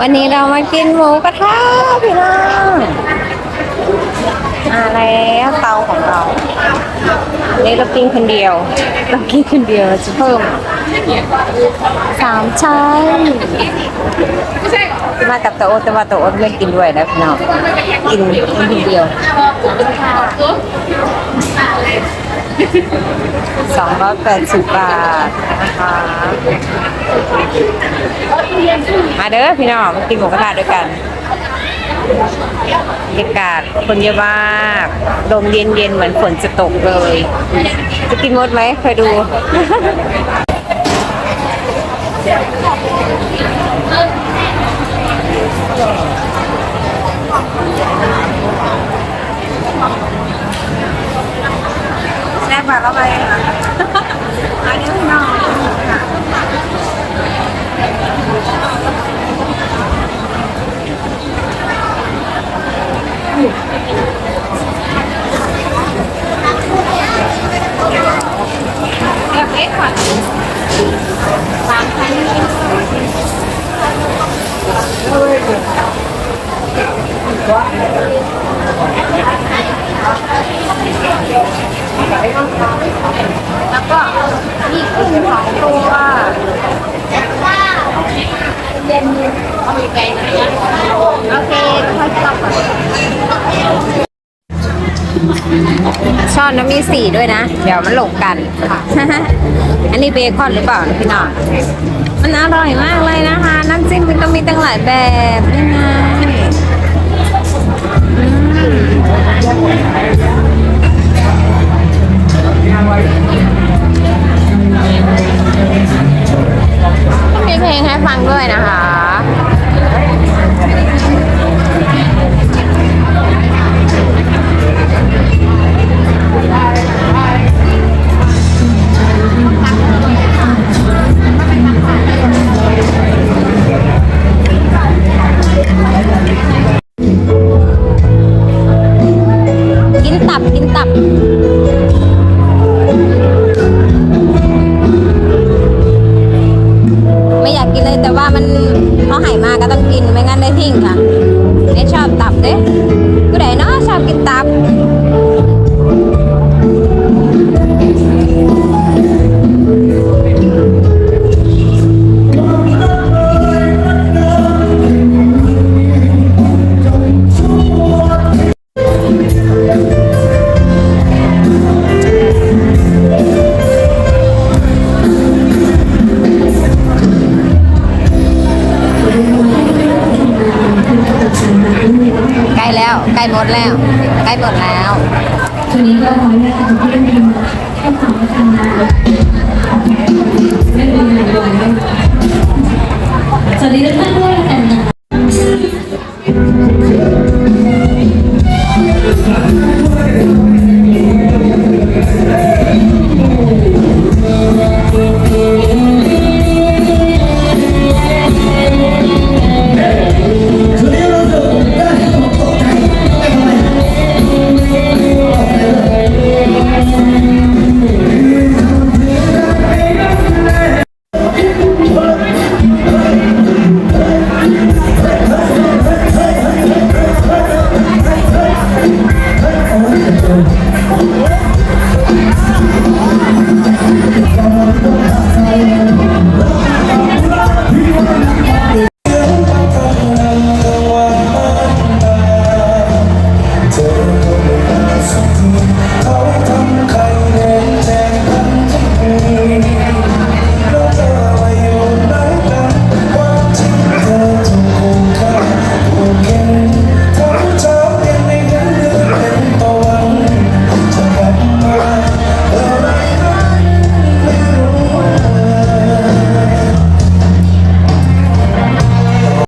วันนี้เรามากินหมูกระทะพี่น้องมาแล้วเตาของเราอันนี้เรากินคนเดียว เรากินคนเดียวจะเพิ่มสามชั้นมากับตะโอตแต่ว่าตะโอไม่กินด้วยนะพี่น้องกินคนเดียว สองร้อยแปดสิบบาทนะคะมาเด้อพี่น้องมากินหมูกระทะด้วยกันบรรยากาศคนเยอะมากลมเย็นๆเหมือนฝนจะตกเลย จะกินหมดไหมเคยดู แซ่บแบบอะไรอะอันนี้พี่น้องแบบเล็กกว่า สามพันแล้วก็มีกุ้งสองตัวเย็นเอาไปไกลนะโอเคค่อยกลับก่อนช้อนน้ำมีสีด้วยนะ เดี๋ยวมันหลงกัน อันนี้เบคอนหรือเปล่าพี่น้องมันอร่อยมากเลยนะคะ น้ำจิ้มมันก็มีตั้งหลายแบบนี่ไง มดแล้วใกล้หมดแล้วทีนี้ก็ทำให้ทุกท่านทำความสำคัญสวัสดีทุกท่าน